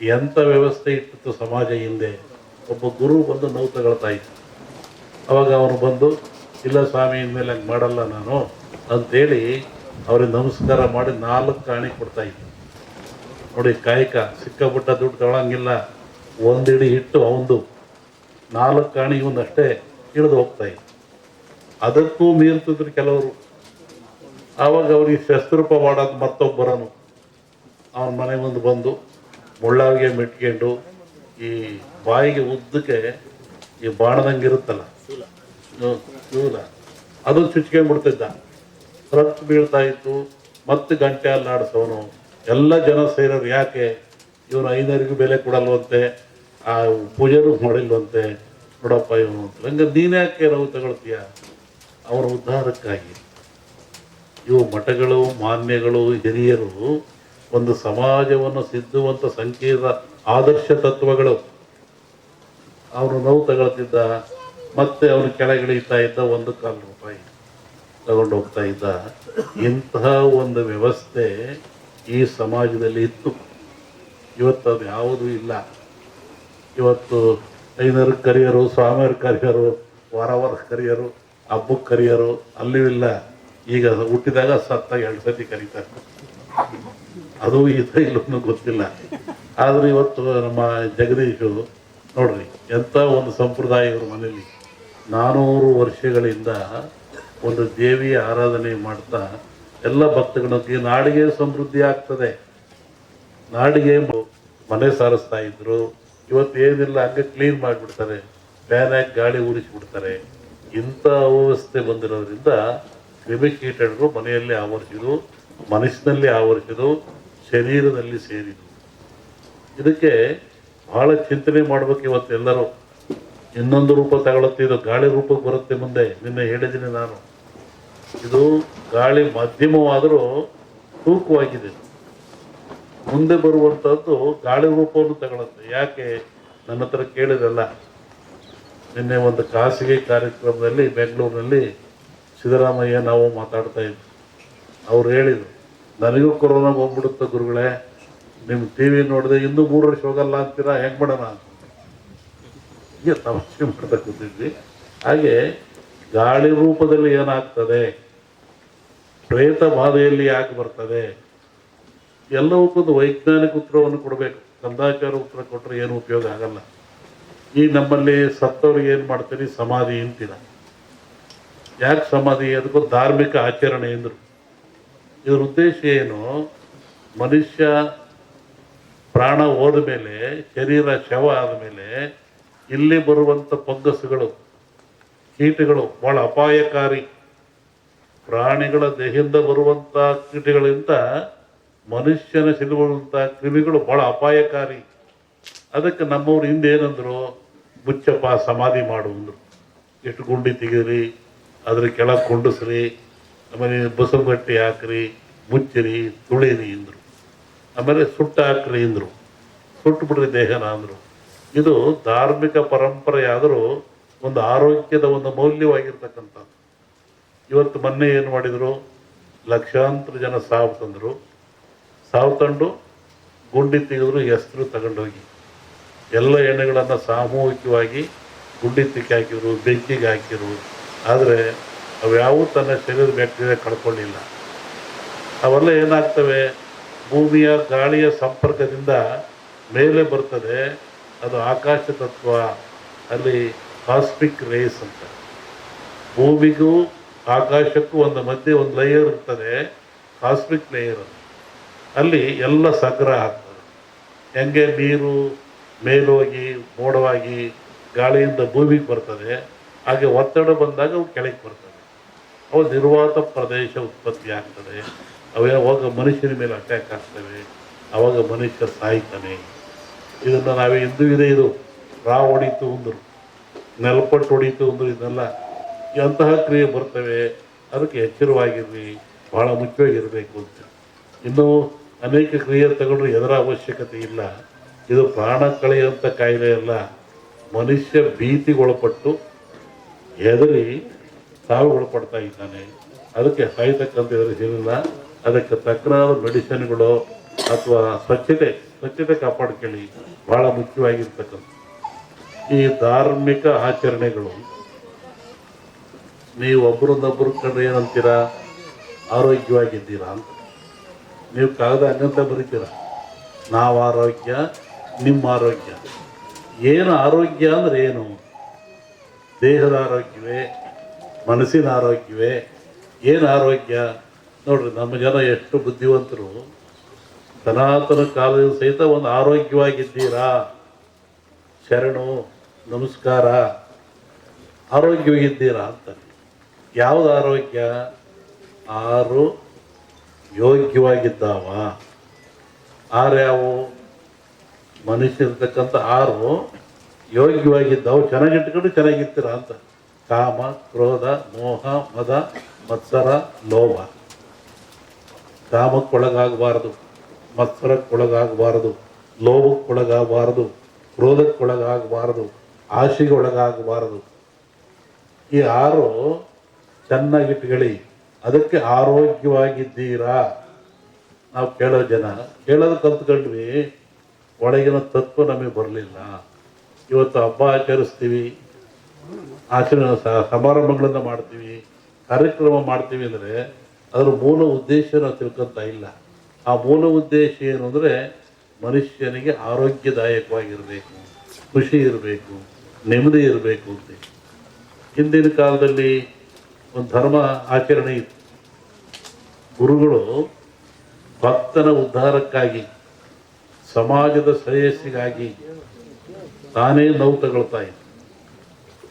ಎಂಥ ವ್ಯವಸ್ಥೆ ಇಟ್ಟಿತ್ತು ಸಮಾಜ ಹಿಂದೆ? ಒಬ್ಬ ಗುರು ಬಂದು ನೋವು ತಗೊಳ್ತಾ ಇದ್ದ. ಅವಾಗ ಅವನು ಬಂದು, ಇಲ್ಲ ಸ್ವಾಮಿ, ಇನ್ಮೇಲೆ ಹಂಗೆ ಮಾಡಲ್ಲ ನಾನು ಅಂಥೇಳಿ ಅವ್ರಿಗೆ ನಮಸ್ಕಾರ ಮಾಡಿ ನಾಲ್ಕು ಕಾಣಿ ಕೊಡ್ತಾ ಇದ್ದ. ನೋಡಿ, ಕಾಯಕ, ಸಿಕ್ಕಾಪಟ್ಟ ದುಡ್ಡು ತಗೊಳಂಗಿಲ್ಲ. ಒಂದಿಡಿ ಹಿಟ್ಟು ಅವಂದು. ನಾಲ್ಕು ಕಾಣಿ ಒಂದಷ್ಟೇ ಇಳಿದು ಹೋಗ್ತಾ ಇದ್ದ. ಅದಕ್ಕೂ ಮೀರ್ತಿದ್ರು ಕೆಲವರು. ಆವಾಗ ಅವ್ರಿಗೆ ಶಸ್ತ್ರೂಪ ಮಾಡೋದು ಮತ್ತೊಬ್ಬರನು. ಅವನ ಮನೆ ಮುಂದೆ ಬಂದು ಮುಳ್ಳಾವಿಗೆ ಮೆಟ್ಕೊಂಡು ಈ ಬಾಯಿಗೆ ಉದ್ದಕ್ಕೆ ಈ ಬಾಣದಂಗೆ ಇರುತ್ತಲ್ಲ? ಶೂಲ ಅದು ಚುಚ್ಕೊಂಡ್ಬಿಡ್ತಿದ್ದ ರಕ್ತ ಬೀಳ್ತಾ ಇತ್ತು. ಮತ್ತೆ ಗಂಟೆ ಅಲ್ಲಾಡಿಸೋನು ಎಲ್ಲ ಜನ ಸೇರೋರು ಯಾಕೆ? ಇವನು ಐನರಿಗೂ ಬೆಲೆ ಕೊಡಲ್ವಂತೆ. ಆ ಪೂಜೆನೂ ಮಾಡಿಲ್ವಂತೆ. ನೋಡಪ್ಪ ಇವನು ಅಂತ. ಹಂಗೆ ನೀನು ಯಾಕೆ ನಾವು ತಗೊಳ್ತೀಯ? ಅವರ ಉದ್ಧಾರಕ್ಕಾಗಿ. ಇವು ಮಠಗಳು, ಮಾನ್ಯಗಳು, ಹಿರಿಯರು ಒಂದು ಸಮಾಜವನ್ನು ಸಿದ್ಧುವಂತ ಸಂಕೀರ್ಣ ಆದರ್ಶ ತತ್ವಗಳು ಅವನು ನೋವು ತಗೊಳ್ತಿದ್ದ, ಮತ್ತೆ ಅವನು ಕೆಳಗಿಳಿತಾ ಇದ್ದ ಒಂದು ಕಾಲು ರೂಪಾಯಿ ತಗೊಂಡು ಹೋಗ್ತಾ ಇದ್ದ. ಇಂತಹ ಒಂದು ವ್ಯವಸ್ಥೆ ಈ ಸಮಾಜದಲ್ಲಿ ಇತ್ತು. ಇವತ್ತು ಅದು ಯಾವುದೂ ಇಲ್ಲ. ಇವತ್ತು ಐನರು ಕರಿಯರು, ಸ್ವಾಮಿಯರು ಕರಿಯರು ವಾರ ವಾರ ಕರಿಯರು, ಹಬ್ಬಕ್ಕೆ ಕರಿಯರು ಅಲ್ಲೂ ಇಲ್ಲ. ಈಗ ಹುಟ್ಟಿದಾಗ ಸತ್ತ ಎರಡು ಸತಿ ಕರೀತಾರೆ. ಅದು ಇದು ಇಲ್ಲೂ ಗೊತ್ತಿಲ್ಲ. ಆದರೆ ಇವತ್ತು ನಮ್ಮ ಜಗದೀಶು ನೋಡ್ರಿ, ಎಂಥ ಒಂದು ಸಂಪ್ರದಾಯ ಇವ್ರ ಮನೇಲಿ. ನಾನೂರು ವರ್ಷಗಳಿಂದ ಒಂದು ದೇವಿಯ ಆರಾಧನೆ ಮಾಡ್ತಾ, ಎಲ್ಲ ಭಕ್ತಗಳಿಗೆ ನಾಡಿಗೆ ಸಮೃದ್ಧಿ ಆಗ್ತದೆ. ನಾಡಿಗೆ ಮನೆ ಸಾರಿಸ್ತಾ ಇದ್ರು. ಇವತ್ತು ಏನಿಲ್ಲ, ಹಂಗೆ ಕ್ಲೀನ್ ಮಾಡಿಬಿಡ್ತಾರೆ. ಫ್ಯಾನ್ ಗಾಳಿ ಉರಿಸ್ಬಿಡ್ತಾರೆ ಇಂಥ ಅವ್ಯವಸ್ಥೆ ಬಂದಿರೋದ್ರಿಂದ ಕ್ರಿಮಿಕೀಟರು ಮನೆಯಲ್ಲಿ ಆವರಿಸಿದ್ರು, ಮನಸ್ಸಿನಲ್ಲಿ ಆವರಿಸಿದು ಶರೀರದಲ್ಲಿ ಸೇರಿದ್ದು. ಇದಕ್ಕೆ ಬಹಳ ಚಿಂತನೆ ಮಾಡಬೇಕು ಇವತ್ತು ಎಲ್ಲರೂ. ಇನ್ನೊಂದು ರೂಪ ತಗೊಳುತ್ತೆ ಇದು ಗಾಳಿ ರೂಪಕ್ಕೆ ಬರುತ್ತೆ ಮುಂದೆ, ನಿನ್ನೆ ಹೇಳಿದ್ದೀನಿ ನಾನು. ಇದು ಗಾಳಿ ಮಾಧ್ಯಮವಾದರೂ ತೂಕವಾಗಿದೆ. ಮುಂದೆ ಬರುವಂಥದ್ದು ಗಾಳಿ ರೂಪವನ್ನು ತಗೊಳುತ್ತೆ ಯಾಕೆ? ನನ್ನ ಹತ್ರ ಕೇಳಿದಲ್ಲ. ನಿನ್ನೆ ಒಂದು ಖಾಸಗಿ ಕಾರ್ಯಕ್ರಮದಲ್ಲಿ ಬೆಂಗಳೂರಿನಲ್ಲಿ ಸಿದ್ದರಾಮಯ್ಯ ನಾವು ಮಾತಾಡ್ತಾ ಇದ್ವಿ. ಅವ್ರು ಹೇಳಿದ್ರು ನನಗೂ ಕೊರೋನಾ ಹೋಗ್ಬಿಡುತ್ತೆ ಗುರುಗಳೇ. ನಿಮ್ಮ ಟಿ ವಿ ನೋಡಿದೆ ಇನ್ನೂ ಮೂರು ವರ್ಷ ಹೋಗಲ್ಲ ಅಂತೀರಾ? ಹೆಂಗೆ ಮಾಡೋಣ ಹೀಗೆ ತಮಾಷೆ ಮಾಡ್ತಾ ಕೂತಿದ್ವಿ. ಹಾಗೆ ಗಾಳಿ ರೂಪದಲ್ಲಿ ಏನಾಗ್ತದೆ? ಪ್ರೇತ ಬಾಧೆಯಲ್ಲಿ ಯಾಕೆ ಬರ್ತದೆ? ಎಲ್ಲವಕ್ಕೊಂದು ವೈಜ್ಞಾನಿಕ ಉತ್ತರವನ್ನು ಕೊಡಬೇಕು. ಕಂದಾಚಾರ ಉತ್ತರ ಕೊಟ್ಟರೆ ಏನು ಉಪಯೋಗ ಆಗಲ್ಲ. ಈ ನಮ್ಮಲ್ಲಿ ಸತ್ತವ್ರಿಗೆ ಏನು ಮಾಡ್ತೀರಿ? ಸಮಾಧಿ ಅಂತೀರ. ಯಾಕೆ ಸಮಾಧಿ? ಅದಕ್ಕೂ ಧಾರ್ಮಿಕ ಆಚರಣೆ ಎಂದರು ಇದ್ರ ಉದ್ದೇಶ ಏನು? ಮನುಷ್ಯ ಪ್ರಾಣ ಹೋದ ಮೇಲೆ, ಶರೀರ ಶವ ಆದಮೇಲೆ ಇಲ್ಲಿ ಬರುವಂಥ ಫಂಗಸ್ಗಳು ಕೀಟಗಳು ಬಹಳ ಅಪಾಯಕಾರಿ. ಪ್ರಾಣಿಗಳ ದೇಹದಿಂದ ಬರುವಂಥ ಕೀಟಗಳಿಂದ ಮನುಷ್ಯನ ಸಿಲುಬರುವಂಥ ಕ್ರಿಮಿಗಳು ಬಹಳ ಅಪಾಯಕಾರಿ. ಅದಕ್ಕೆ ನಮ್ಮವ್ರು ಹಿಂದೆ ಏನಂದ್ರು? ಮುಚ್ಚಪ್ಪ ಸಮಾಧಿ ಮಾಡು ಎಷ್ಟು ಗುಂಡಿ ತೆಗೀರಿ ಅದ್ರ ಕೆಳಗೆ ಕೊಂಡಿಸ್ರಿ ಆಮೇಲೆ ಬಸವಗಟ್ಟಿ ಹಾಕ್ರಿ, ಮುಚ್ಚಿರಿ, ತುಳಿರಿ ಅಂದರು ಆಮೇಲೆ ಸುಟ್ಟ ಹಾಕ್ರಿ ಅಂದರು ಸುಟ್ಟು ಬಿಡ್ರಿ ದೇಹನ ಅಂದರು. ಇದು ಧಾರ್ಮಿಕ ಪರಂಪರೆಯಾದರೂ ಒಂದು ಆರೋಗ್ಯದ ಒಂದು ಮೌಲ್ಯವಾಗಿರ್ತಕ್ಕಂಥದ್ದು. ಇವತ್ತು ಮೊನ್ನೆ ಏನು ಮಾಡಿದರು? ಲಕ್ಷಾಂತರ ಜನ ಸಾವು ತಂದರು. ಸಾವು ತಂದು ಗುಂಡಿ ತೆಗೆದ್ರು, ಹೆಸರು ತಗೊಂಡೋಗಿ. ಎಲ್ಲ ಎಣ್ಣೆಗಳನ್ನು ಸಾಮೂಹಿಕವಾಗಿ ಗುಂಡಿ ತಿಕ್ಕಿ ಹಾಕಿದ್ರು ಬೆಂಕಿಗೆ ಹಾಕಿದ್ರು. ಆದರೆ ಅವ್ಯಾವೂ ತನ್ನ ಶರೀರ ಬ್ಯಾಕ್ಟೀರಿಯಾ ಕಳ್ಕೊಂಡಿಲ್ಲ. ಅವೆಲ್ಲ ಏನಾಗ್ತವೆ? ಭೂಮಿಯ ಗಾಳಿಯ ಸಂಪರ್ಕದಿಂದ ಮೇಲೆ ಬರ್ತದೆ. ಅದು ಆಕಾಶ ತತ್ವ, ಅಲ್ಲಿ ಕಾಸ್ಮಿಕ್ ರೇಸ್ ಅಂತ. ಭೂಮಿಗೂ ಆಕಾಶಕ್ಕೂ ಒಂದು ಮಧ್ಯೆ ಒಂದು ಲೇಯರ್ ಇರ್ತದೆ ಕಾಸ್ಮಿಕ್ ಲೇಯರ್ ಅಲ್ಲಿ ಎಲ್ಲ ಸಂಗ್ರಹ ಆಗ್ತದೆ. ಹೆಂಗೆ ನೀರು ಮೇಲೋಗಿ, ಮೋಡವಾಗಿ ಗಾಳಿಯಿಂದ ಭೂಮಿಗೆ ಬರ್ತದೆ, ಹಾಗೆ ಒತ್ತಡ ಬಂದಾಗ ಅವು ಕೆಳಗೆ ಬರ್ತದೆ ಅವು ನಿರ್ವಾತ ಪ್ರದೇಶ ಉತ್ಪತ್ತಿ ಆಗ್ತದೆ. ಅವು ಯಾವಾಗ ಮನುಷ್ಯನ ಮೇಲೆ ಅಟ್ಯಾಕ್ ಆಗ್ತವೆ. ಅವಾಗ ಮನುಷ್ಯ ಸಾಯ್ತಾನೆ. ಇದನ್ನು ನಾವೇ ಇಂದು ಇದೆ ಇದು. ರಾ ಹೊಡಿತು ಅಂದರು. ನೆಲಪಟ್ಟು ಹೊಡಿತು ಅಂದರು ಇದೆಲ್ಲ. ಎಂತಹ ಕ್ರಿಯೆ ಬರ್ತವೆ? ಅದಕ್ಕೆ ಎಚ್ಚರವಾಗಿರಲಿ ಭಾಳ ಮುಖ್ಯವಾಗಿರಬೇಕು ಅಂತ. ಇನ್ನು ಅನೇಕ ಕ್ರಿಯೆ ತಗೊಂಡ್ರೆ ಎದರ ಅವಶ್ಯಕತೆ ಇಲ್ಲ. ಇದು ಪ್ರಾಣ ಕಳೆಯುವಂಥ ಕಾಯಿಲೆ ಅಲ್ಲ. ಮನುಷ್ಯ ಭೀತಿಗೊಳಪಟ್ಟು ಹೆದರಿ ಸಾವಿಗೊಳಪಡ್ತಾ ಇದ್ದಾನೆ. ಅದಕ್ಕೆ ಸಾಯ್ತಕ್ಕಂಥ ಎದುರಿಸಿಲ್ಲ ಅದಕ್ಕೆ ತಕ್ಕನಾದ ಮೆಡಿಸಿನ್ಗಳು ಅಥವಾ ಸ್ವಚ್ಛತೆ ಸ್ವಚ್ಛತೆ ಕಾಪಾಡ್ಕೊಳ್ಳಿ. ಬಹಳ ಮುಖ್ಯವಾಗಿರ್ತಕ್ಕಂಥ ಈ ಧಾರ್ಮಿಕ ಆಚರಣೆಗಳು. ನೀವು ಒಬ್ಬರನ್ನೊಬ್ಬರು ಕಂಡ್ರೆ ಏನಂತೀರಾ? ಆರೋಗ್ಯವಾಗಿದ್ದೀರಾ ಅಂತ. ನೀವು ಕಾಗದ ಹಂಗಂತ ಬರೀತೀರ? ನಾವು ಆರೋಗ್ಯ, ನಿಮ್ಮ ಆರೋಗ್ಯ. ಏನು ಆರೋಗ್ಯ ಅಂದ್ರೆ ಏನು? ದೇಹದ ಆರೋಗ್ಯವೇ? ಮನಸ್ಸಿನ ಆರೋಗ್ಯವೇ? ಏನು ಆರೋಗ್ಯ? ನೋಡ್ರಿ, ನಮ್ಮ ಜನ ಎಷ್ಟು ಬುದ್ಧಿವಂತರು. ಸನಾತನ ಕಾಲದ ಸಹಿತ ಒಂದು ಆರೋಗ್ಯವಾಗಿದ್ದೀರಾ? ಶರಣು, ನಮಸ್ಕಾರ. ಆರೋಗ್ಯವಾಗಿದ್ದೀರಾ ಅಂತ ಯಾವುದು ಆರೋಗ್ಯ? ಆರು ಯೋಗ್ಯವಾಗಿದ್ದಾವ. ಯಾವು? ಮನುಷ್ಯರ್ತಕ್ಕಂಥ ಆರು ಯೋಗ್ಯವಾಗಿದ್ದಾವು. ಚೆನ್ನಾಗಿಟ್ಕೊಂಡು ಚೆನ್ನಾಗಿರ್ತೀರ ಅಂತ. ಕಾಮ, ಕ್ರೋಧ, ಮೋಹ, ಮದ, ಮತ್ಸರ, ಲೋಭ. ಕಾಮಕ್ಕೊಳಗಾಗಬಾರದು, ಮತ್ಸರಕ್ಕೊಳಗಾಗಬಾರದು, ಲೋಭಕ್ಕೊಳಗಾಗಬಾರದು, ಕ್ರೋಧಕ್ಕೊಳಗಾಗಬಾರದು ಆಶೆಗೆ ಒಳಗಾಗಬಾರದು ಈ ಆರು ಚೆನ್ನಾಗಿಟ್ಕೊಳ್ಳಿ. ಅದಕ್ಕೆ ಆರೋಗ್ಯವಾಗಿದ್ದೀರಾ. ನಾವು ಕೇಳೋ ಜನ, ಕೇಳೋದು ಕಲ್ತ್ಕೊಂಡ್ವಿ, ಒಳಗಿನ ತತ್ವ ನಮಗೆ ಬರಲಿಲ್ಲ. ಇವತ್ತು ಹಬ್ಬ ಆಚರಿಸ್ತೀವಿ. ಆಚರಣೆ ಸಮಾರಂಭಗಳನ್ನು ಮಾಡ್ತೀವಿ, ಕಾರ್ಯಕ್ರಮ ಮಾಡ್ತೀವಿ ಅಂದರೆ ಅದರ ಮೂಲ ಉದ್ದೇಶ ನಾವು ತಿಳ್ಕೊಂತ ಇಲ್ಲ. ಆ ಮೂಲ ಉದ್ದೇಶ ಏನು ಅಂದರೆ ಮನುಷ್ಯನಿಗೆ ಆರೋಗ್ಯದಾಯಕವಾಗಿರಬೇಕು, ಖುಷಿ ಇರಬೇಕು, ನೆಮ್ಮದಿ ಇರಬೇಕು ಅಂತ. ಹಿಂದಿನ ಕಾಲದಲ್ಲಿ ಒಂದು ಧರ್ಮ ಆಚರಣೆ ಇತ್ತು. ಗುರುಗಳು ಭಕ್ತನ ಉದ್ಧಾರಕ್ಕಾಗಿ, ಸಮಾಜದ ಶ್ರೇಯಸ್ಸಿಗಾಗಿ ತಾನೇ ನೋವು ತಗೊಳ್ತಾ ಇದ್ದ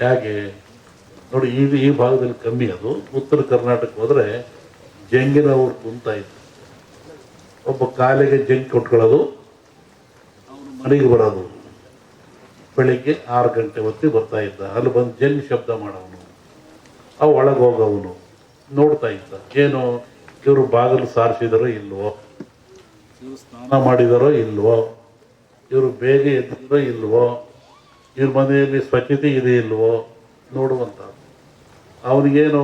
ಹೇಗೆ ನೋಡಿ ಈ ಈ ಭಾಗದಲ್ಲಿ ಕಮ್ಮಿ ಅದು. ಉತ್ತರ ಕರ್ನಾಟಕ ಹೋದರೆ ಜಂಗಿನ ಅವ್ರು ಕುಂತ ಇತ್ತು ಒಬ್ಬ ಕಾಲಿಗೆ ಜಂಗ್ ಕೊಟ್ಕೊಳ್ಳೋದು ಅವನು ಮನೆಗೆ ಬರೋದು. ಬೆಳಿಗ್ಗೆ ಆರು ಗಂಟೆ ಹೊತ್ತಿಗೆ ಬರ್ತಾ ಇದ್ದ. ಅಲ್ಲಿ ಬಂದು ಜಂಗ್ ಶಬ್ದ ಮಾಡೋವನು. ಅವು ಒಳಗೆ ಹೋಗವನು. ನೋಡ್ತಾ ಇದ್ದ. ಏನು ಇವರು ಬಾಗಿಲು ಸಾರಿಸಿದಾರೋ ಇಲ್ವೋ? ಇವರು ಸ್ನಾನ ಮಾಡಿದಾರೋ ಇಲ್ವೋ? ಇವರು ಬೇಗ ಎದ್ದಿರೋ ಇಲ್ವೋ? ಇವ್ರ ಮನೆಯಲ್ಲಿ ಸ್ವಚ್ಛತೆ ಇದೆ ಇಲ್ವೋ ಅವನಿಗೇನು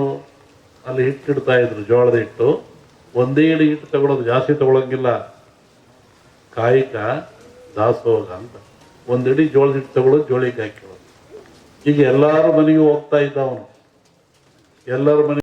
ಅಲ್ಲಿ ಹಿಟ್ಟಿಡ್ತಾ ಇದ್ರು, ಜೋಳದ ಹಿಟ್ಟು, ಒಂದೇ ಇಡಿ ಹಿಟ್ಟು ತಗೊಳ್ಳೋದು ಜಾಸ್ತಿ ತಗೊಳಂಗಿಲ್ಲ. ಕಾಯಿಕ ದಾಸೋಗ ಅಂತ. ಒಂದಿಡಿ ಜೋಳದ ಹಿಟ್ಟು ತಗೊಳ್ಳೋದು ಜೋಳಿಗೆ ಹಾಕಿ ಈಗ ಎಲ್ಲಾರು ಮನೆಗೂ ಹೋಗ್ತಾ ಇದ್ದ ಅವನು. ಎಲ್ಲರ ಮನೆ